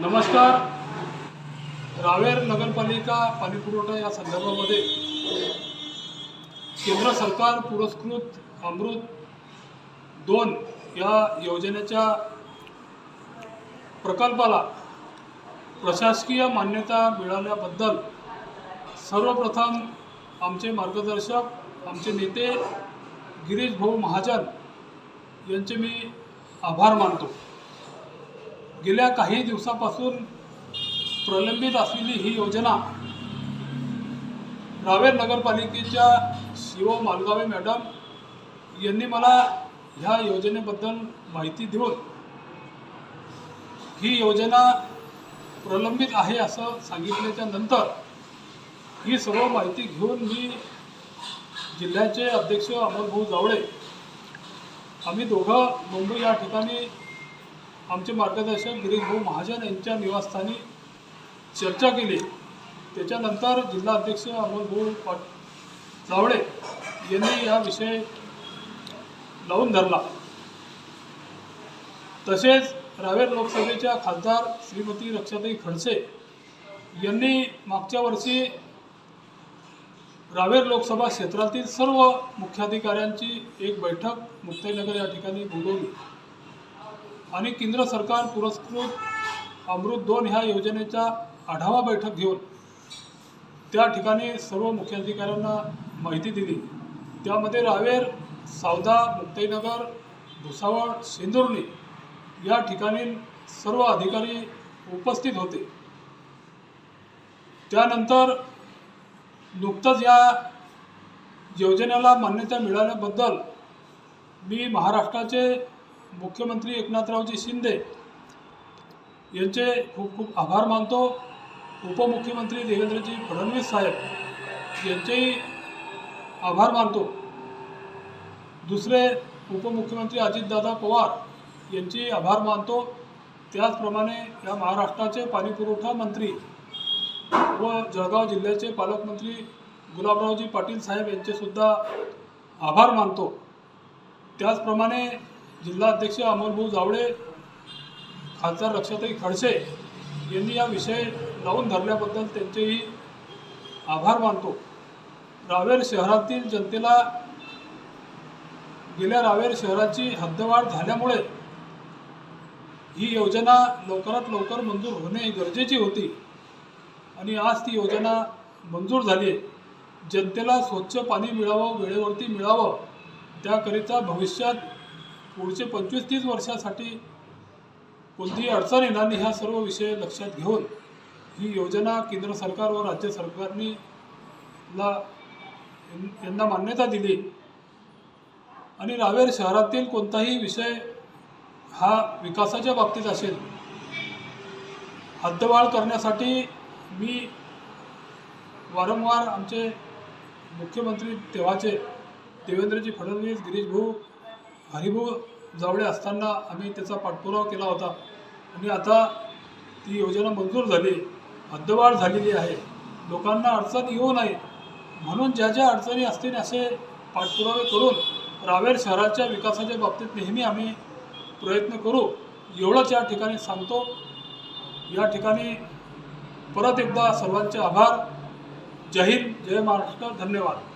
नमस्कार. रावेर नगरपालिका पाणीपुरवठा या संदर्भामध्ये केंद्र सरकार पुरस्कृत अमृत दोन या योजनेच्या प्रकल्पाला प्रशासकीय मान्यता मिळाल्याबद्दल सर्वप्रथम आमचे मार्गदर्शक आमचे नेते गिरीश भाऊ महाजन यांचे मी आभार मानतो. गेल्या काही दिवसापासून प्रलंबित असलेली ही योजना रावेर नगरपालिकेच्या शिव मालगावे मॅडम यांनी मला ह्या योजनेबद्दल माहिती देऊन ही योजना प्रलंबित आहे असं सांगितल्याच्या नंतर ही सर्व माहिती घेऊन मी जिल्ह्याचे अध्यक्ष अमरभाऊ जावळे आम्ही दोघं मुंबई या ठिकाणी आमचे मार्गदर्शक गिरीश भाऊ महाजन यांच्या निवासस्थानी चर्चा केली. त्याच्यानंतर जिल्हा अध्यक्ष अमोलभाऊ पाट जावळे यांनी या विषय लावून धरला. तसेच रावेर लोकसभेच्या खासदार श्रीमती रक्षाताई खडसे यांनी मागच्या वर्षी रावेर लोकसभा क्षेत्रातील सर्व मुख्याधिकाऱ्यांची एक बैठक मुक्ताईनगर या ठिकाणी बोलवली. आणि केंद्र सरकार पुरस्कृत अमृत दोन ह्या योजनेचा आढावा बैठक घेऊन त्या ठिकाणी सर्व मुख्याधिकाऱ्यांना माहिती दिली. त्यामध्ये रावेर सावदा मुक्ताईनगर भुसावळ सिंदुर्ली या ठिकाणी सर्व अधिकारी उपस्थित होते. त्यानंतर नुकतंच या योजनेला मान्यता मिळाल्याबद्दल मी महाराष्ट्राचे मुख्यमंत्री एकनाथरावजी शिंदे यांचे खूप खूप आभार मानतो. उपमुख्यमंत्री देवेंद्रजी फडणवीस साहेब यांचेही आभार मानतो. दुसरे उपमुख्यमंत्री अजितदादा पवार यांची आभार मानतो. त्याचप्रमाणे या महाराष्ट्राचे पाणीपुरवठा मंत्री व जळगाव जिल्ह्याचे पालकमंत्री गुलाबरावजी पाटील साहेब यांचेसुद्धा आभार मानतो. त्याचप्रमाणे जिल्हाध्यक्ष अमोलभाऊ जावळे खासदार रक्षाताई खडसे यांनी या विषय लावून धरल्याबद्दल त्यांचेही आभार मानतो. रावेर शहरातील जनतेला गेल्या रावेर शहराची हद्दवाढ झाल्यामुळे ही योजना लवकरात लवकर मंजूर होणे गरजेची होती आणि आज ती योजना मंजूर झाली आहे. जनतेला स्वच्छ पाणी मिळावं वेळेवरती मिळावं त्याकरिता भविष्यात पुढचे पंचवीस तीस वर्षासाठी कोणतीही अडचण येणार नाही ह्या सर्व विषय लक्षात घेऊन ही योजना केंद्र सरकार व राज्य सरकारने ला यांना मान्यता दिली. आणि रावेर शहरातील कोणताही विषय हा विकासाच्या बाबतीत असेल हद्दवाढ करण्यासाठी मी वारंवार आमचे मुख्यमंत्री तेव्हाचे देवेंद्रजी फडणवीस गिरीश भाऊ हरिभाऊ जावळे असताना आम्ही त्याचा पाठपुरावा केला होता. आणि आता ती योजना मंजूर झाली हद्दवाढ झालेली आहे. लोकांना अडचण येऊ नये. म्हणून ज्या ज्या अडचणी असतील असे पाठपुरावे करून रावेर शहराच्या विकासाच्या बाबतीत नेहमी आम्ही प्रयत्न करू. एवढंच या ठिकाणी सांगतो. या ठिकाणी परत एकदा सर्वांचे आभार. जय हिंद जय महाराष्ट्र. धन्यवाद.